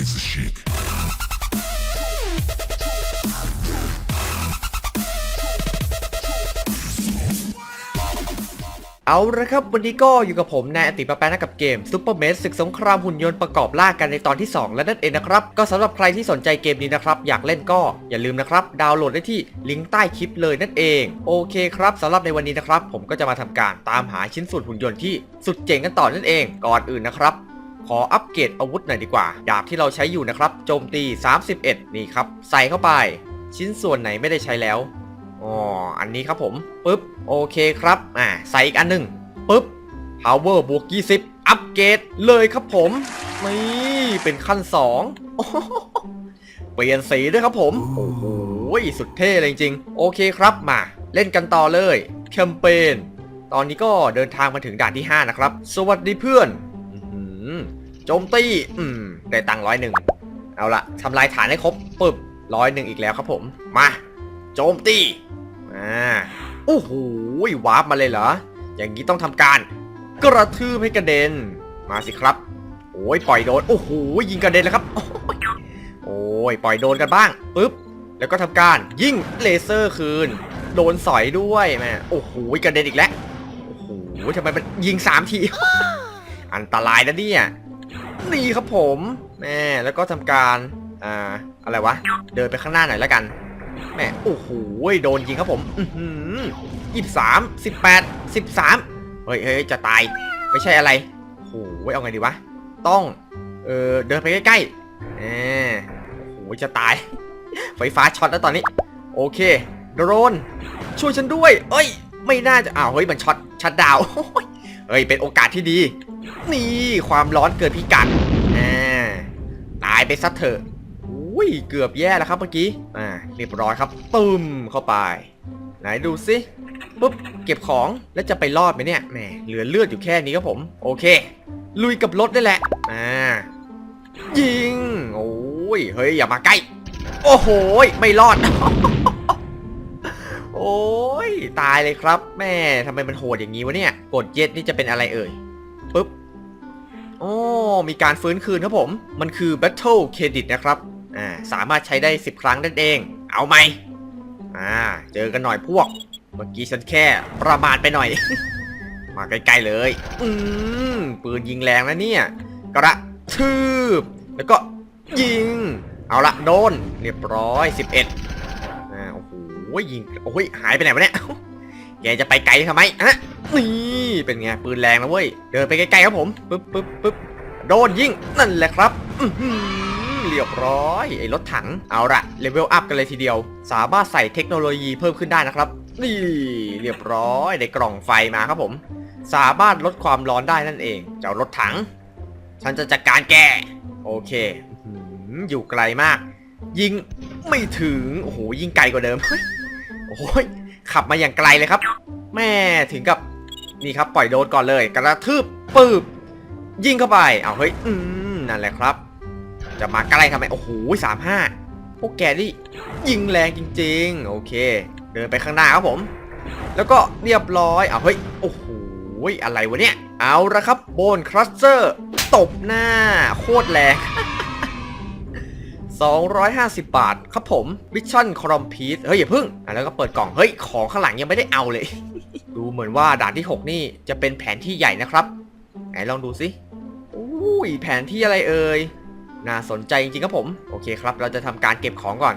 razor chic. เอาละครับ วันนี้ก็อยู่กับผมนายอติปะแปนะกับเกมซูเปอร์เมสศึกสงครามหุ่นยนต์ประกอบล่ากันในตอนที่ 2 แล้วนั่นเองนะครับ ก็สำหรับใครที่สนใจเกมนี้นะครับ อยากเล่นก็อย่าลืมนะครับ ดาวน์โหลดได้ที่ลิงก์ใต้คลิปเลยนั่นเอง โอเคครับสำหรับในวันนี้นะครับ ผมก็จะมาทำการตามหาชิ้นส่วนหุ่นยนต์ที่สุดเจ๋งกันต่อนั่นเอง ก่อนอื่นนะครับ ขออัปเกรดอาวุธหน่อยดีกว่า ดาบที่เราใช้อยู่นะครับ โจมตี 31 นี่ครับ ใส่เข้าไป ชิ้นส่วนไหนไม่ได้ใช้แล้ว อ๋อ อันนี้ครับผมปึ๊บ โอเคครับ อ่า ใส่อีกอันหนึ่งปึ๊บ power บวก 20 อัปเกรดเลยครับผม นี่ เป็นขั้น2โอ้โหเปลี่ยนสีด้วยครับผม โอ้โห สุดเท่เลยจริง โอเคครับ มา เล่นกันต่อเลย แคมเปญ ตอนนี้ก็เดินทางมาถึงด่านที่ 5 นะครับ สวัสดีเพื่อนอื้อหือ จมตีอืมได้ตังค์ร้อยหนึ่งเอาละทำลายฐานให้ครบปึ๊บร้อยหนึ่งอีกแล้วครับผม มา โจมตีอ่าโอ้โหวาร์ปมาเลยเหรอ อย่างนี้ต้องทำการ กระทืบให้กระเด็น มาสิครับ โอ้ยปล่อยโดน โอ้โหยิงกระเด็นแล้วครับ โอ้ยปล่อยโดนกันบ้างปึ๊บแล้วก็ทำการยิงเลเซอร์คืน โดนสอยด้วยแม่โอ้โหกระเด็นอีกแล้วโอ้โหทำไมมันยิงสามที อันตรายนะเนี่ย นี่ครับผมแม่แล้วก็ทำการอ่าอะไรวะ เดินไปข้างหน้าหน่อยแล้วกันแม่โอ้โหโดนยิงครับผมอือหือยี่สามสิบแปดสิบสามเฮ้ยเฮ้ยจะตายไม่ใช่อะไรโอ้โหเอาไงดีวะต้องเออเดินไปใกล้ๆแหมโอ้โหจะตาย ไฟฟ้าช็อตแล้วตอนนี้ โอเค โดรนช่วยฉันด้วย เอ้ย ไม่น่าจะอ้าวเฮ้ยมันช็อตชัดดาวเฮ้ยเป็นโอกาสที่ดี นี่ความร้อนเกินพิกัดอ่าตายไปซะเถอะอุ้ยเกือบแย่แล้วครับเมื่อกี้อ่าเรียบร้อยครับตึมเข้าไป ไหนดูสิปุ๊บเก็บของแล้วจะไปรอดไหมเนี่ยแหมเหลือเลือดอยู่แค่นี้ครับผม โอเค ลุยกับรถได้แหละอ่ายิงโอ้ยเฮ้ยอย่ามาใกล้ โอ้โหไม่รอด โอ้ยตายเลยครับ แม่ทำไมมันโหดอย่างนี้วะเนี่ยกดเย็ดนี่จะเป็นอะไรเอ่ย โอ้มีการฟื้นคืนครับผม มันคือ Battle Credit นะครับ อ่า สามารถใช้ได้ 10 ครั้งนั่นเอง เอาไหมอ่า เจอกันหน่อยพวก เมื่อกี้ฉันแค่ประมาทไปหน่อย มาใกล้ๆเลย อืม ปืนยิงแรงนะเนี่ย กระทืบ แล้วก็ยิง เอาละโดน เรียบร้อย 11อ่า โอ้โห ยิง โอ้ย หายไปไหนวะเนี่ย แกจะไปไกลทำไมฮะนี่เป็นไงปืนแรงนะเว้ย เดินไปใกล้ๆครับผมปึ๊บปึ๊บปึ๊บโดนยิงนั่นแหละครับเรียบร้อย ไอ้รถถังเอาละเลเวลอัพกันเลยทีเดียว สามารถใส่เทคโนโลยีเพิ่มขึ้นได้นะครับ นี่เรียบร้อยได้กล่องไฟมาครับผม สามารถลดความร้อนได้นั่นเอง เจ้ารถถัง ฉันจะจัดการแกโอเคอยู่ไกลมาก ยิงไม่ถึง โอ้โหยิงไกลกว่าเดิมโอ้ย ขับมาอย่างไกลเลยครับ แม่ถึงกับนี่ครับปล่อยโดนก่อนเลย กระทืบปืบยิงเข้าไปเอาเฮ้ยอืมนั่นแหละครับ จะมาใกล้ทำไมโอ้โหสามห้าพวกแกนี่ยิงแรงจริง ๆ โอเค เดินไปข้างหน้าครับผม แล้วก็เรียบร้อยเอาเฮ้ยโอ้โหอะไรวะเนี่ย เอาละครับโบนครัสเซอร์ตบหน้าโคตรแรง 250 บาทครับผมมิชชั่นครอมพีทเฮ้ยอย่าพึ่งอะแล้วก็เปิดกล่องเฮ้ยของข้างหลังยังไม่ได้เอาเลย ดูเหมือนว่าด่านที่ 6 นี่จะเป็นแผนที่ใหญ่นะครับไหนลองดูสิอุ้ยแผนที่อะไรเอ่ยน่าสนใจจริงๆครับผมโอเคครับ เราจะทำการเก็บของก่อน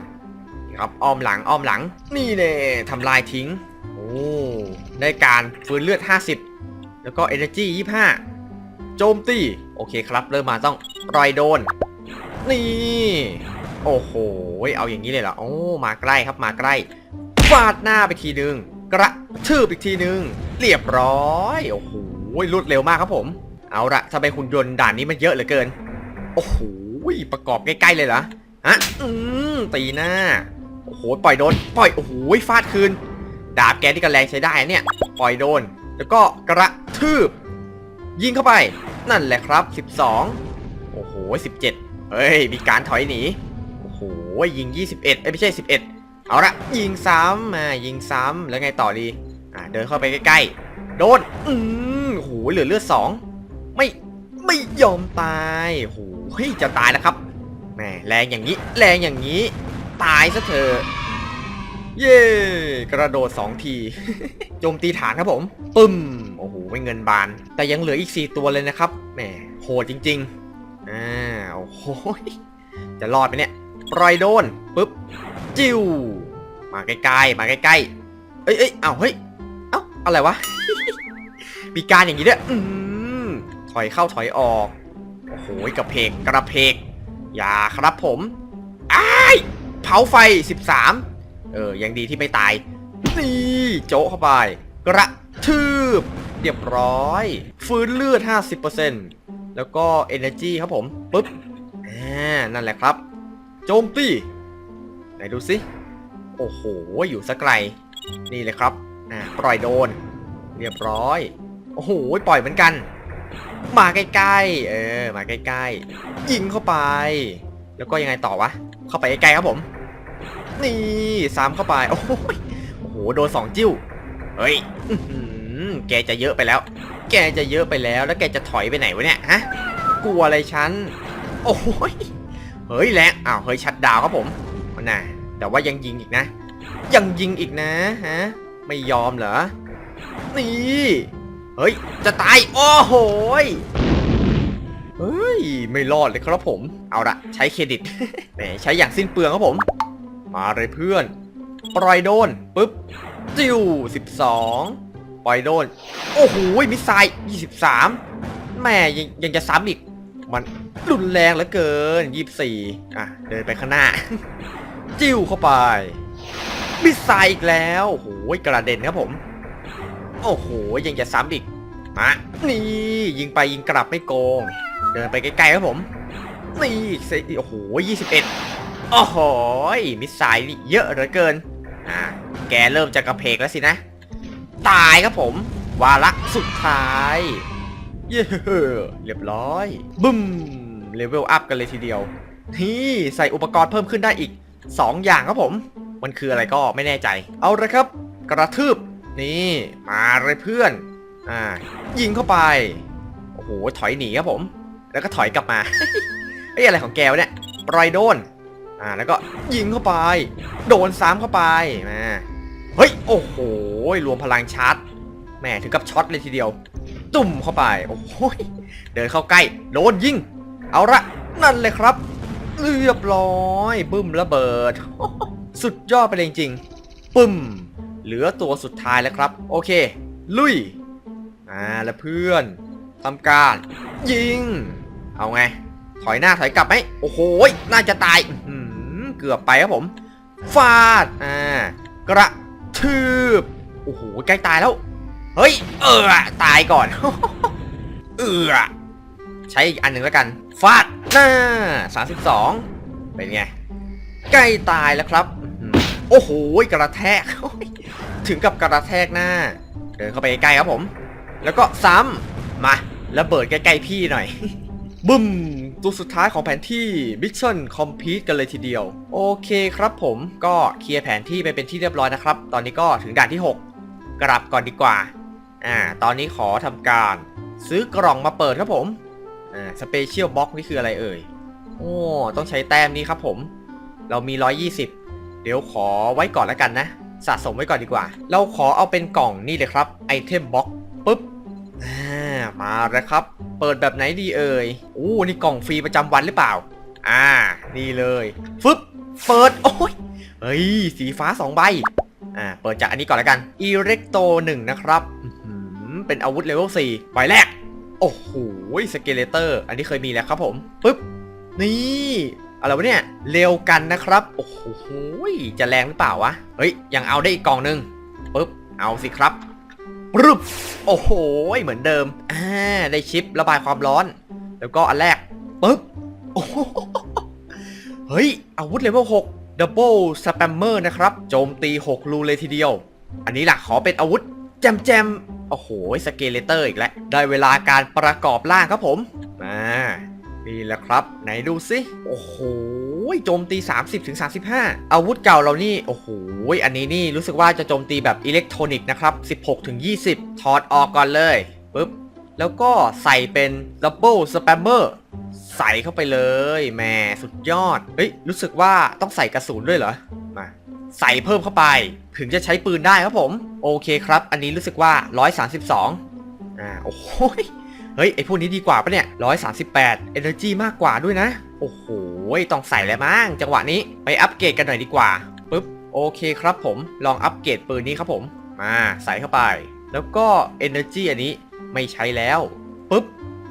ครับอ้อมหลังอ้อมหลัง นี่เน่ทำลายทิ้งโอ้ได้การฟื้นเลือด 50 แล้วก็ Energy 25 โจมตีโอเคครับ เริ่มมาต้องปล่อยโดน นี่ โอ้โห เอาอย่างนี้เลยเหรอ โอ้ มาใกล้ครับ มาใกล้ฟาดหน้าไปทีนึง กระทืบอีกทีนึง เรียบร้อย โอ้โหรวดเร็วมากครับผม เอาละทำไมหุ่นยนต์ด่านนี้มันเยอะเหลือเกิน โอ้โห ประกอบใกล้ๆเลยเหรอฮะอืมตีหน้า โอ้โห ปล่อยโดน ปล่อย โอ้โห ฟาดคืน ดาบแกที่กระแรงใช้ได้เนี่ย ปล่อยโดน แล้วก็กระทืบ ยิงเข้าไป นั่นแหละครับ 12 โอ้โห 17 เฮ้ย มีการถอยหนี ยิง 21เอ้ยไม่ใช่ 11 เอาละยิงซ้ำมายิงซ้ำแล้วไงต่อดีอ่าเดินเข้าไปใกล้ๆ โดน อืมโอ้โหเหลือเลือดสองไม่ไม่ยอมตายโอ้โหเฮ้ยจะตายแล้วครับแหมแรงอย่างนี้ แรงอย่างนี้ ตายซะเถอะเย้กระโดด 2 ทีโจมตีฐานครับผมปึ้มโอ้โหไม่เงินบาน แต่ยังเหลืออีก 4 ตัวเลยนะครับแหมโหดจริง ๆอ่าโอ้โหจะรอดไหมเนี่ย ปล่อยโดนปึ๊บจิ้วมาใกล้ๆมาใกล้ๆเอ้ยเอ้ยเอ้าเฮ้ยเอ้าอะไรวะมีการอย่างนี้ด้วยอืมถอยเข้าถอยออกโอ้โหกระเพกกระเพกอย่าครับผมอ้ายเผาไฟ 13 เออยังดีที่ไม่ตายนี่โจ๊ะเข้าไป กระทืบเรียบร้อย ฟื้นเลือด 50%แล้วก็ Energy ครับผม ปึ๊บอ่านั่นแหละครับ โจมตีไหนดูสิ โอ้โห อยู่สักไกล นี่เลยครับ อ่า ปล่อยโดน เรียบร้อย โอ้โห ปล่อยเหมือนกัน มาใกล้ๆ เออ มาใกล้ๆ ยิงเข้าไป แล้วก็ยังไงต่อวะ เข้าไปใกล้ๆครับผม นี่ซ้ำเข้าไป โอ้โห โอ้โห โดนสองจิ้ว เฮ้ยแกจะเยอะไปแล้ว แกจะเยอะไปแล้ว แล้วแกจะถอยไปไหนวะเนี่ย ฮะ กลัวอะไรฉัน โอ้ย ฮ้ยแรงอ้าวเฮ้ยชัดดาวครับผมน่ะแต่ว่ายังยิงอีกนะ ยังยิงอีกนะฮะไม่ยอมเหรอนี่เฮ้ยจะตายโอ้โหยเฮ้ยไม่รอดเลยครับผม เอาละใช้เครดิตแหมใช้อย่างสิ้นเปลืองครับผม มาเลยเพื่อน ปล่อยโดนปึ๊บจิ้ว12ปล่อยโดน โอ้โหมิสไซล์23แม่ยังยังจะซ้ำอีก มันรุนแรงเหลือเกิน24อะ เดินไปข้างหน้า จิ้วเข้าไปมิสไซล์อีกแล้วโอ้โหกระเด็นครับผม โอ้โห ยังจะซ้ำอีก มา นี่ ยิงไปยิงกลับไม่โกง เดินไปใกล้ๆครับผม นี่โอ้โห21โอ้โห มิสไซล์นี่เยอะเหลือเกิน อ่าแกเริ่มจะกระเพกแล้วสินะ ตายครับผม วาระสุดท้าย เย้เรียบร้อย บึ้มเลเวลอัพกันเลยทีเดียว นี่ใส่อุปกรณ์เพิ่มขึ้นได้อีก 2 อย่างครับผม มันคืออะไรก็ไม่แน่ใจ เอาละครับ กระทืบ นี่ มาเลยเพื่อน อ่า ยิงเข้าไป โอ้โห ถอยหนีครับผม แล้วก็ถอยกลับมาเอ้ยอะไรของแกวเนี่ย ปล่อยโดน อ่า แล้วก็ยิงเข้าไป โดนซ้ำเข้าไปมาเฮ้ย โอ้โห รวมพลังชาร์จ แหม ถึงกับช็อตเลยทีเดียว ตุ่มเข้าไป โอ้โหยเดินเข้าใกล้โดนยิง เอาละนั่นเลยครับ เรียบร้อยบึ้มระเบิด สุดยอดไปเลยจริงๆปึ้ม เหลือตัวสุดท้ายแล้วครับ โอเค ลุย อ่าแล้วเพื่อนทำการ ยิง เอาไง ถอยหน้าถอยกลับไหมโอ้โหยน่าจะตายเกือบไปครับผมฟาดอ่ากระทืบโอ้โหใกล้ตายแล้ว เฮ้ย เออตายก่อน เออใช้อีกอันหนึ่งแล้วกัน ฟาดหน้า32เป็นไง ใกล้ตายแล้วครับ โอ้โหกระแทก ถึงกับกระแทกหน้า เดินเข้าไปใกล้ครับผม แล้วก็ซ้ำมาระเบิดใกล้ๆพี่หน่อยบึ้มตัวสุดท้ายของแผนที่มิชชั่นคอมพลีทกันเลยทีเดียว โอเคครับผมก็เคลียร์แผนที่ไปเป็นที่เรียบร้อยนะครับ ตอนนี้ก็ถึงด่านที่ 6 กลับก่อนดีกว่า อ่า ตอนนี้ขอทำการซื้อกล่องมาเปิดครับผม อ่า สเปเชียลบ็อกนี่คืออะไรเอ่ย โอ้ ต้องใช้แต้มนี้ครับผม เรามี 120 เดี๋ยวขอไว้ก่อนแล้วกันนะ สะสมไว้ก่อนดีกว่า เราขอเอาเป็นกล่องนี่เลยครับ ไอเทมบ็อกปุ๊บ อ่า มาแล้วครับ เปิดแบบไหนดีเอ่ยอู้นี่กล่องฟรีประจำวันหรือเปล่า อ่า นี่เลย ฟึบ เปิด โอ้ย เฮ้ย สีฟ้า 2 ใบ อ่า เปิดจากอันนี้ก่อนแล้วกัน e r e c t o 1นะครับ เป็นอาวุธเลเวล4ใบแรก โอ้โหสเกเลเตอร์ อันนี้เคยมีแล้วครับผมปึ๊บ นี่อะไรวะเนี่ย เร็วกันนะครับ โอ้โห จะแรงหรือเปล่าวะ เฮ้ย ยังเอาได้อีกกล่องหนึงปึ๊บ เอาสิครับปึ๊บโอ้โห เหมือนเดิม อ่า ได้ชิประบายความร้อน แล้วก็อันแรกปึ๊บ โอ้โห เฮ้ย อาวุธเลเวล6 Double Spammer นะครับ โจมตี 6 รูเลยทีเดียว อันนี้ล่ะขอเป็นอาวุธ แจมแจม โอ้โหสเกเลเตอร์อีกแล้ว ได้เวลาการประกอบร่างครับผมอ่านี่แหละครับ ไหนดูสิ โอ้โหโจมตี 30ถึง35อาวุธเก่าเรานี่ โอ้โห อันนี้นี่รู้สึกว่าจะโจมตีแบบอิเล็กทรอนิกส์นะครับ 16ถึง20ถอดออกก่อนเลยปึ๊บ แล้วก็ใส่เป็นดับเบิลสแปมเมอร์ใส่เข้าไปเลยแหม่สุดยอด เฮ้ย รู้สึกว่าต้องใส่กระสุนด้วยเหรอ มา ใส่เพิ่มเข้าไป ถึงจะใช้ปืนได้ครับผม โอเคครับ อันนี้รู้สึกว่า 132อ่าโอ้โหยเฮ้ยไอพวกนี้ดีกว่าปะเนี่ย138 Energy มากกว่าด้วยนะ โอ้โหยต้องใส่แล้วมั้งจังหวะนี้ไปอัปเกรดกันหน่อยดีกว่าปึ๊บโอเคครับผมลองอัปเกรดปืนนี้ครับผม มาใส่เข้าไป แล้วก็ Energy อันนี้ไม่ใช้แล้วปึ๊บ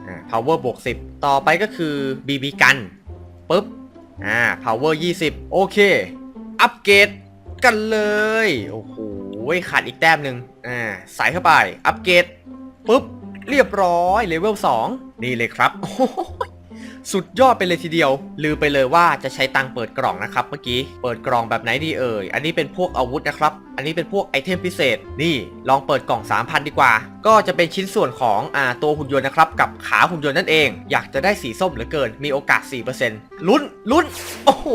อ่า power บวก10 ต่อไปก็คือ BB กันปึ๊บอ่า power 20 โอเค อัปเกรด กันเลย โอ้โหขาดอีกแต้มหนึ่งอ่าใส่เข้าไป อัปเกรดปุ๊บ เรียบร้อยเลเวล2นี่เลยครับ สุดยอดไปเลยทีเดียว ลืมไปเลยว่าจะใช้ตังเปิดกล่องนะครับ เมื่อกี้เปิดกล่องแบบไหนดีเอ่ยอันนี้เป็นพวกอาวุธนะครับ อันนี้เป็นพวกไอเทมพิเศษ นี่ลองเปิดกล่อง 3,000 ดีกว่า ก็จะเป็นชิ้นส่วนของอ่าตัวหุ่นยนต์นะครับ กับขาหุ่นยนต์นั่นเอง อยากจะได้สีส้มเหลือเกิน มีโอกาส 4%ลุ้นลุ้นโอ้โห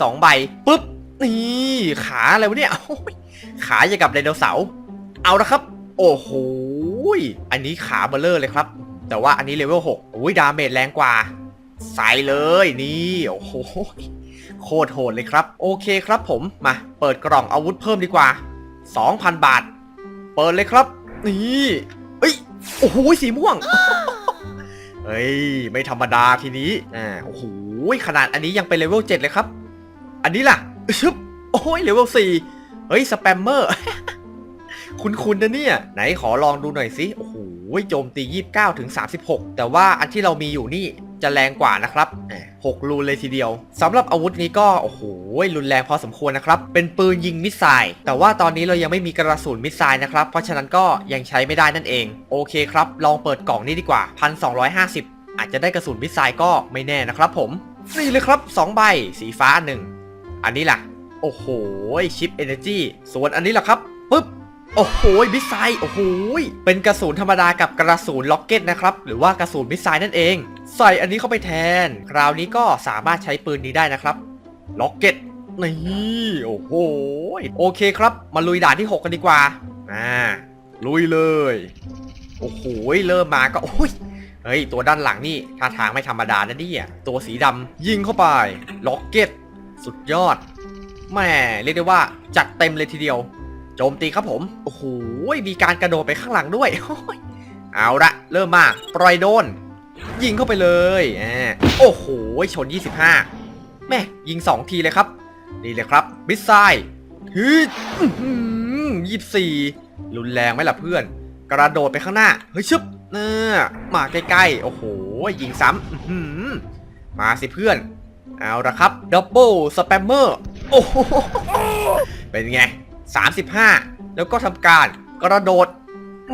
สองใบปุ๊บ นี่ขาอะไรวะเนี่ยโอ้ยขาอย่กับไดโนเสาร์เอาละครับ โอ้โหอันนี้ขาเบลเลอร์เลยครับ แต่ว่าอันนี้เลเวล6โอ้ยดาเมจแรงกว่า ใส่เลยนี่โอ้โหโคตรโหดเลยครับ โอเคครับผมมาเปิดกล่องอาวุธเพิ่มดีกว่า 2,000 บาท เปิดเลยครับ นี่เอ้ยโอ้โหสีม่วงเฮ้ยไม่ธรรมดาทีนี้อ่าโอ้โหขนาดอันนี้ยังเป็นเลเวล7เลยครับ อันนี้ล่ะ ชึบโอ้ยเลเวล4เฮ้ย สแปมเมอร์ คุณๆนะเนี่ย ไหนขอลองดูหน่อยสิ โอ้โห โจมตี 29 ถึง 36 แต่ว่าอันที่เรามีอยู่นี่จะแรงกว่านะครับแหกรูนเลยทีเดียวสำหรับอาวุธนี้ก็ โอ้โห รุนแรงพอสมควรนะครับ เป็นปืนยิงมิสไซล์ แต่ว่าตอนนี้เรายังไม่มีกระสุนมิสไซล์นะครับ เพราะฉะนั้นก็ยังใช้ไม่ได้นั่นเอง โอเคครับ ลองเปิดกล่องนี้ดีกว่า 1,250 อาจจะได้กระสุนมิสไซล์ก็ไม่แน่นะครับผม นี่เลยครับ 2 ใบ สีฟ้าหนึ่ง อันนี้ล่ะ โอ้โหชิปเอเนจีส่วนอันนี้ล่ะครับปึ๊บโอ้โหมิสไซล์โอ้โหเป็นกระสุนธรรมดากับกระสุนล็อกเก็ตนะครับ หรือว่ากระสุนมิสไซล์นั่นเอง ใส่อันนี้เข้าไปแทน คราวนี้ก็สามารถใช้ปืนนี้ได้นะครับ ล็อกเก็ตนี่โอ้โหโอเคครับ มาลุยด่านที่ 6 กันดีกว่าอ่าลุยเลย โอ้โหเริ่มมาก็โอ้ยเฮ้ย ตัวด้านหลังนี่ท่าทางไม่ธรรมดานะเนี่ยตัวสีดำยิงเข้าไป ล็อกเก็ต สุดยอดแม่เรียกได้ว่าจัดเต็มเลยทีเดียว โจมตีครับผม โอ้โห มีการกระโดดไปข้างหลังด้วย เอาละ เริ่มมา ปล่อยโดน ยิงเข้าไปเลยโอ้โห ชน 25 แม่ยิง 2 ทีเลยครับ นี่เลยครับมิสไซล์ฮึยี่สี่รุนแรงไหมล่ะเพื่อน กระโดดไปข้างหน้า เฮ้ยชึบเนอมาใกล้ๆ โอ้โห ยิงซ้ำมาสิเพื่อน เอาละครับดับเบิลสแปมเมอร์โอ้โหเป็นไง 35 แล้วก็ทำการกระโดด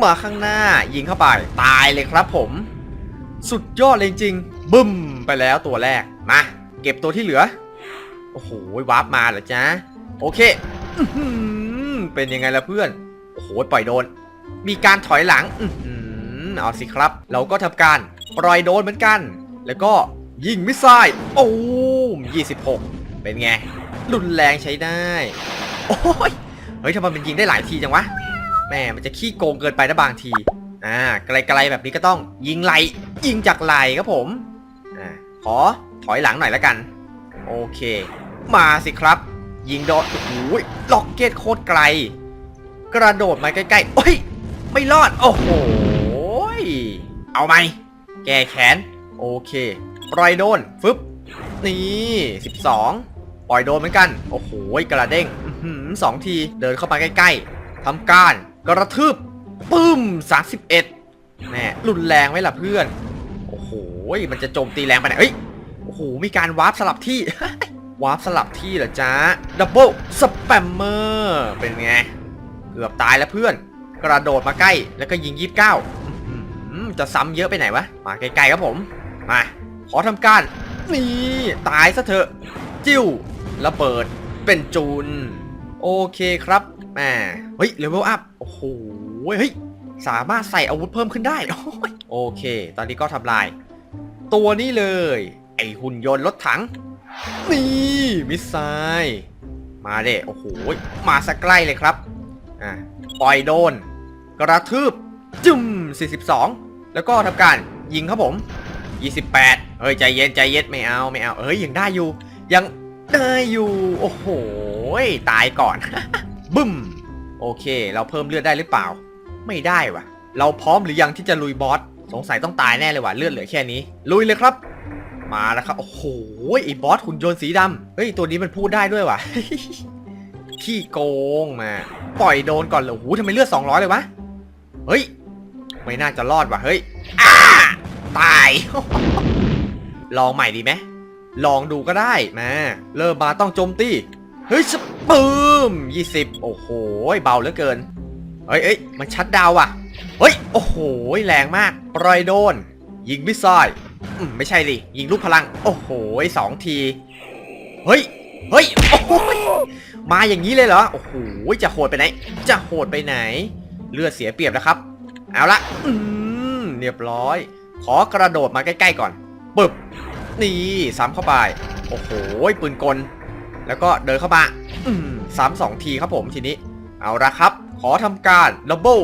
มาข้างหน้ายิงเข้าไป ตายเลยครับผม สุดยอดเลยจริงบึ้มไปแล้วตัวแรก มา เก็บตัวที่เหลือ โอ้โหวาร์ปมาเหรอจ๊ะ โอเคอเป็นยังไงล่ะเพื่อน โอ้โหปล่อยโดน มีการถอยหลังอื้อเอาสิครับ เราก็ทำการปล่อยโดนเหมือนกัน แล้วก็ยิงมิสไซล์โอ้ ม26 เป็นไง รุนแรงใช้ได้ โอ้ย เฮ้ยทำไมมันยิงได้หลายทีจังวะ แม่มันจะขี้โกงเกินไปนะบางที อ่า ไกลๆแบบนี้ก็ต้องยิงไหล ยิงจากไหลครับผม อ่า ขอถอยหลังหน่อยแล้วกัน โอเค มาสิครับ ยิงโดนโอ้โหล็อกเก็ตโคตรไกล กระโดดมาใกล้ๆ โอ้ย ไม่รอด โอ้โห เอาไหม แก้แขน โอเคปล่อยโดน ฟึบ นี่12 ปล่อยโดนเหมือนกัน โอ้โหกระเด้งสองทีเดินเข้ามาใกล้ๆทำการกระทืบปึ้ม 31แน่รุนแรงไหมล่ะเพื่อน โอ้โหมันจะโจมตีแรงไปไหนเฮ้ยโอ้โหมีการวาร์ปสลับที่วาร์ปสลับที่เหรอจ๊ะดับเบิลสแปมเมอร์เป็นไง เกือบตายแล้วเพื่อน กระโดดมาใกล้แล้วก็ยิง29อื้อหือจะซ้ำเยอะไปไหนวะ มาใกล้ๆครับผม มา ขอทำการ นี่ตายซะเถอะ จิ้วระเบิดเป็นจูน โอเคครับแหมเฮ้ยเลเวลอัพโอ้โหเฮ้ยสามารถใส่อาวุธเพิ่มขึ้นได้โอ้ยโอเค ตอนนี้ก็ทำลาย ตัวนี้เลย ไอหุ่นยนต์รถถัง นี่ มิสไซล์มาเด้โอ้โห มาสักใกล้เลยครับ อะปล่อยโดน กระทืบ จุ่ม 42 แล้วก็ทำการยิงครับผม 28 เฮ้ยใจเย็นใจเย็นไม่เอาไม่เอาเฮ้ยยังได้อยู่ ยังได้อยู่โอ้โหตายก่อน บึ้มโอเค เราเพิ่มเลือดได้หรือเปล่า ไม่ได้วะเราพร้อมหรือยังที่จะลุยบอสสงสัยต้องตายแน่เลยว่ะเลือดเหลือแค่นี้ ลุยเลยครับ มาแล้วครับโอ้โหไอ้บอสหุ่นยนต์สีดำเฮ้ยตัวนี้มันพูดได้ด้วยว่ะขี้โกงมาปล่อยโดนก่อนเลยโอ้โหทำไมเลือด200เลยวะเฮ้ยไม่น่าจะรอดว่ะเฮ้ยตาย ลองใหม่ดีไหมลองดูก็ได้มาเริ่มมาต้องโจมตีเฮ้ยสปืมยี่สิบโอ้โหเบาเหลือเกินเฮ้ยเอ้ยมันชัดดาวว่ะเฮ้ยโอ้โหแรงมาก ปล่อยโดน ยิงมิสไซล์อืมไม่ใช่ดิยิงลูกพลัง โอ้โหสองทีเฮ้ยเฮ้ยโอ้โหมาอย่างนี้เลยเหรอโอ้โหจะโหดไปไหน จะโหดไปไหน เลือดเสียเปรียบนะครับ เอาละอืมเรียบร้อย ขอกระโดดมาใกล้ ๆ ก่อน ปึบนี่ซ้ำเข้าไป โอ้โหปืนกล แล้วก็เดินเข้ามาอืมซ้ำสองทีครับผมทีนี้ เอาละครับ ขอทำการดับเบิล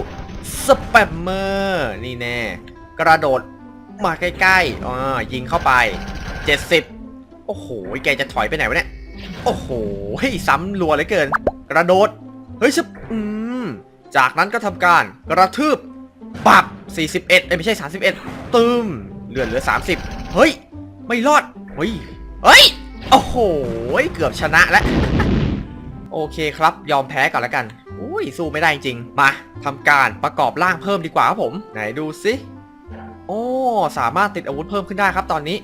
สแปมเมอร์นี่แน่ กระโดดมาใกล้ๆอ่ายิงเข้าไป 70 โอ้โห แกจะถอยไปไหนวะเนี่ย โอ้โหเฮ้ซ้ำรัวเลือเกิน กระโดด เฮ้ยชึบอืม จากนั้นก็ทำการกระทืบปับ41เอ้ยไม่ใช่ 31 ตึม เลือดเหลือ 30 เฮ้ย ไม่รอด เฮ้ย เฮ้ย โอ้โห เกือบชนะแล้ว โอเคครับ ยอมแพ้ก่อนแล้วกันอุ้ย สู้ไม่ได้จริง มาทำการประกอบร่างเพิ่มดีกว่าครับผม ไหนดูสิโอ้สามารถติดอาวุธเพิ่มขึ้นได้ครับตอนนี้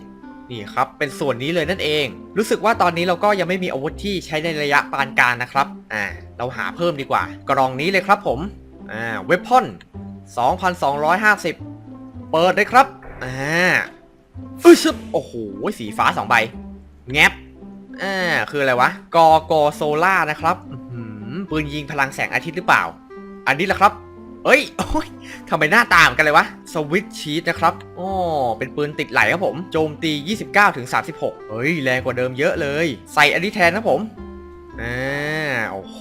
นี่ครับ เป็นส่วนนี้เลยนั่นเอง รู้สึกว่าตอนนี้เราก็ยังไม่มีอาวุธที่ใช้ในระยะปานกลางนะครับ อ่า เราหาเพิ่มดีกว่า กล่องนี้เลยครับผม อ่า เวพอน 2,250 เปิดเลยครับ อ่าอึชบโอ้โห สีฟ้าสองใบ แงบอ่า คืออะไรวะ กอกโซล่านะครับอื้อหือปืนยิงพลังแสงอาทิตย์หรือเปล่า อันนี้แหละครับ เอ้ยโอ้ยทำไมหน้าตาเหมือนกันเลยวะ สวิตชีตนะครับอ๋อเป็นปืนติดไหลครับผม โจมตี 29ถึง36เฮ้ย แรงกว่าเดิมเยอะเลย ใส่อันนี้แทนนะผม อ่า โอ้โห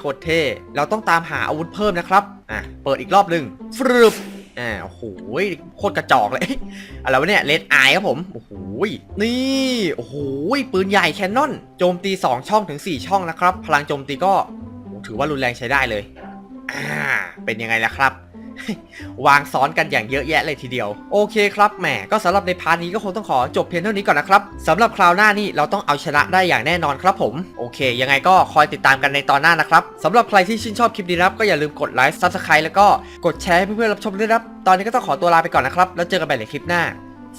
โคตรเท่ เราต้องตามหาอาวุธเพิ่มนะครับ อะ เปิดอีกรอบหนึ่งฟรึบ อ่าโอ้โหโคตรกระจอกเลยอะไรวะเนี่ยเลดไอครับผมโอ้โหนี่โอ้โหปืนใหญ่แคนนอนโจมตี 2 ช่องถึง 4 ช่องนะครับ พลังโจมตีก็ถือว่ารุนแรงใช้ได้เลยอ่าเป็นยังไงล่ะครับ วางซ้อนกันอย่างเยอะแยะเลยทีเดียว โอเคครับแหมก็สำหรับในพาร์ทนี้ก็คงต้องขอจบเพียงเท่านี้ก่อนนะครับสำหรับคราวหน้านี่เราต้องเอาชนะได้อย่างแน่นอนครับผมโอเค ยังไงก็คอยติดตามกันในตอนหน้านะครับสำหรับใครที่ชื่นชอบคลิปนี้นะครับก็อย่าลืมกดไลค์ซับสไครต์แล้วก็กดแชร์ให้เพื่อนๆรับชมด้วยนะครับตอนนี้ก็ต้องขอตัวลาไปก่อนนะครับแล้วเจอกันใหม่ในคลิปหน้า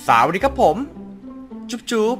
สวัสดีครับผม จุ๊บจุ๊บ